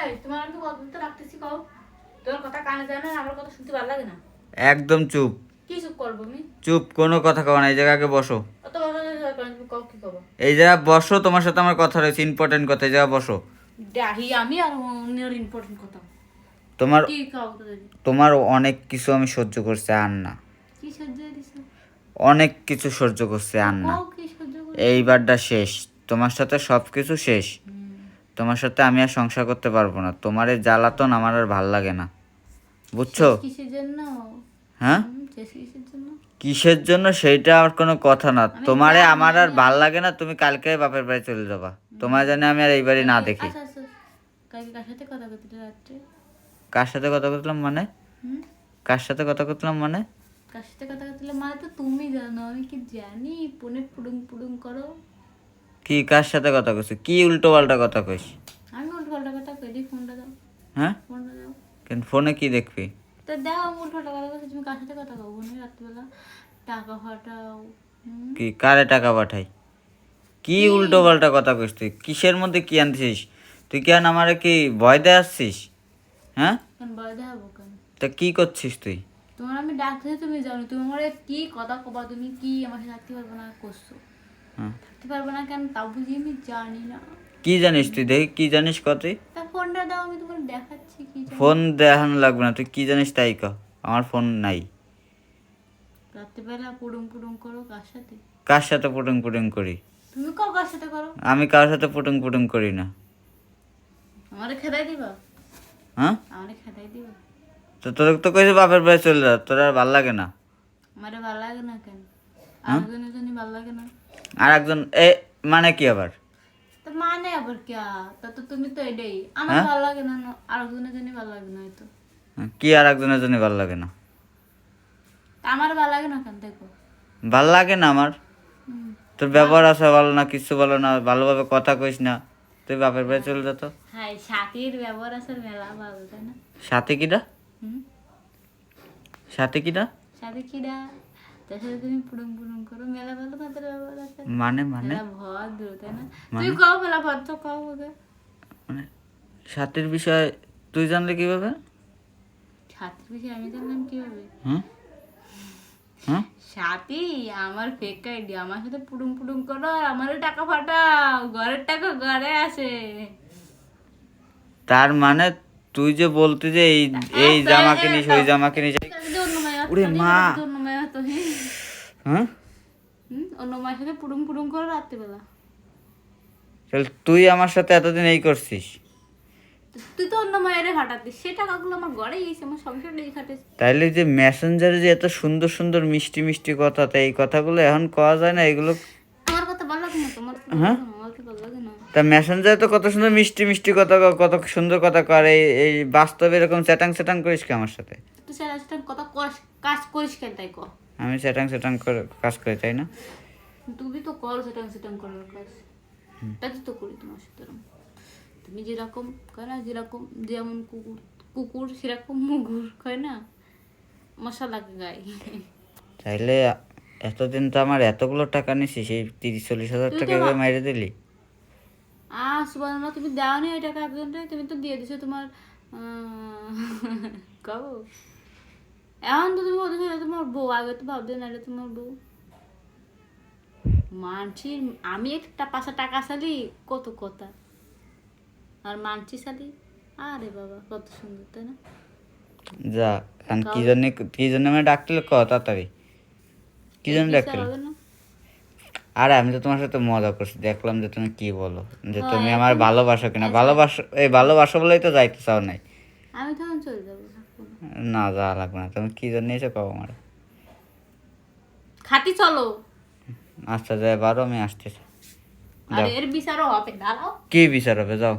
এই তোমার আমি তো রাখতেছি কও। তোর কথা কানে যায় না আমার কথা শুনতে ভালো লাগে না। একদম চুপ। কি চুপ করব আমি? চুপ কোনো কথা কও না এই জায়গাকে বসো। অত কও কি এই জায়গা বসো তোমার সাথে আমার কথা রয়েছে ইম্পর্টেন্ট কথা এই জায়গা বসো। ডাহি আমি আর অন্যের ইম্পর্টেন্ট কথা। তোমার কি তোমার অনেক কিছু আমি সহ্য করছি আর না কি সহ্য দিছে অনেক কিছু সহ্য করছি আর না এইবারটা শেষ তোমার সাথে সব কিছু শেষ। তোমার সাথে আমি আর সংসার করতে পারব না। তোমার এই জ্বালাতন আমার আর ভালো লাগে না। বুঝছ? কিসের জন্য? হ্যাঁ? কিসের জন্য? সেইটা আর কোনো কথা না। তোমারে আমার আর ভালো লাগে না তুমি কালকে বাপের বাড়ি চলে যাবা। তোমার জানি আমি আর এই বাড়ি না দেখি। আচ্ছা আচ্ছা কালকে কার সাথে কথা করতে রাত্রে? কার সাথে কথা করলাম মানে? কার সাথে কথা করলাম মানে? কার সাথে কথা করতে মানে তো তুমি জানো আমি কি জানি? পুনে পুডুং পুডুং করো। কি কার সাথে কথা কইছি? কি উল্টো পাল্টা কথা কইস? আমি উল্টো পাল্টা কথা কই দিই ফোনটা দাও। হ্যাঁ? ফোনটা দাও। কিন্তু ফোনে কি দেখবি? তো দাও উল্টো পাল্টা কথা কইছি তুমি কার সাথে কথা কও? বোনের রাত্রিবেলা টাকা হুম? কি কারে টাকা পাঠাই? কি উল্টো পাল্টা কথা কইস তুই? কিসের মধ্যে কি আনছিস? তুই কি আন আমারে কি ভয় দিয়ে আসছিস হ্যাঁ? কেন বলে দেখাবো কেন? তা কি করছিস তুই? তোমার আমি ডাকতে তুমি জানো তুমি আমার কি কথা কবা তুমি কি আমার সাথে থাকতে পারবে না করছ? থাকতে পারবে না কেন তা বুঝি আমি জানি না। কি জানিস তুই? দেখি কি জানিস কত তুই? ফোনটা দাও আমি তোমার দেখাচ্ছি কি ফোন দেখানো লাগবে না তুই কি জানিস তাই ক। আমার ফোন নাই। রাত্রিবেলা পুডুং পুডুং করো কার সাথে? কার সাথে করি? তুমি কার সাথে করো? আমি কার সাথে পুটুং পুটুং করি না। আমারে খেদাই দিবা? হ্যাঁ? আমারে খেদাই দিবা? তো তোর তো কইছে বাপের বাড়ি চলে যা তোর আর ভালো লাগে না। আমারে ভালো লাগে না কেন? হ্যাঁ? জন্য ভালো লাগে না? আর একজন এ মানে কি আবার? মানে আবার কে? তা তো তুমি তো এটাই। আমার হ্যাঁ? ভালো লাগে না না- আরেকজনের জন্য ভালো লাগে না হয়তো কি আর একজনের জন্য ভালো লাগে না? আমার ভালো লাগে না কেন দেখো। ভালো লাগে না আমার? তোর ব্যবহার ভালো না কিছু ভালো না ভালোভাবে কথা কইস না। তুই বাপের বাড়ি চলে যেত হ্যাঁ সাথীর ব্যবহার আছে মেলা ভালো তাই না? সাথে কিটা সাথে কিটা সাথে তার সাথে তুমি পুরুং পুরুং করো মেলা ভালো মানে মানে? ভদ্র তাই না? তুই কও মেলা ভদ্র কও মানে সাথের বিষয় তুই জানলে কীভাবে? সাথীর বিষয়ে আমি জানলাম কীভাবে? হুম? সাথী আমার ফেক আইডি আমার সাথে পুডুং পুডুং করো আর আমারও টাকা ফাটাও ঘরের টাকা ঘরে আসে তার মানে তুই যে বলতে যে এই এই জামা কিনিস ওই জামা কিনিস ওরে মা। হ্যাঁ হুম অন্য মায়ের সাথে পুডুং পুডুং করো রাত্রিবেলা। তাহলে তুই আমার সাথে এতদিন এই করছিস? তুই তো অন্য মায়ের হাঁটাতিস সে টাকাগুলো আমার ঘরে গেছে আমার সংসারটাই খাটে তাইলে যে মেসেঞ্জারে যে এত সুন্দর সুন্দর মিষ্টি মিষ্টি কথা তা এই কথাগুলো এখন কওয়া যায় না? এগুলো আমার কথা ভালো লাগে না তোমার কথা হ্যাঁ? ভালো লাগে না, আমার কথা ভালো লাগে না তা মেসেঞ্জারে তো কত সুন্দর মিষ্টি মিষ্টি কথা কত সুন্দর কথা করে এই এই বাস্তবে এরকম চ্যাটাং চ্যাটাং করিস কি আমার সাথে? তুই সেটা সেটা কথা করিস কাজ করিস কেন তাই কর? আমি সেটাং সেটাং করে কাজ করি তাই না? তুমি তো করো সেটাং সেটাং করার কাজ তাই তো করি তোমার সাথে। তুমি যেরকম না যেরকম যেমন কুকুর কুকুর সেরকম মুগুর কয় না? মশালাকে গায়ে। তাইলে এতদিন তো আমার এতগুলো টাকা নিছি সেই তিরিশ চল্লিশ হাজার টাকা এভাবে মাইরে দিলি। আহ সুবর্ণা তুমি দাও নি ওই টাকা একজনকে তুমি তো দিয়ে দিছো তোমার কব এখন তো তুমি ওদের সাথে তোমার বউ আগে তো ভাববে না এটা তোমার বউ মানছির আমি একটা পাশা টাকা সালি কত কথা আর মানছি সালি আরে বাবা কত সুন্দর তাই না যা এখন কি জন্য কি জন্য আমি ডাকলে ক তাড়াতাড়ি কি জন্য আরে আমি তো তোমার সাথে মজা করছি দেখলাম যে তুমি কি বলো যে তুমি আমার ভালোবাসো কিনা ভালোবাসো এই ভালোবাসো বলেই তো যাইতে চাও নাই আমি তখন চলে যাব না। যাওয়া লাগবে না। তুমি কি জন্য এসে পাবো আমার? খাতি চলো। আচ্ছা যাই বারো আমি আসতেছি। আর এর বিচারও হবে দাঁড়াও। কি বিচার হবে? যাও।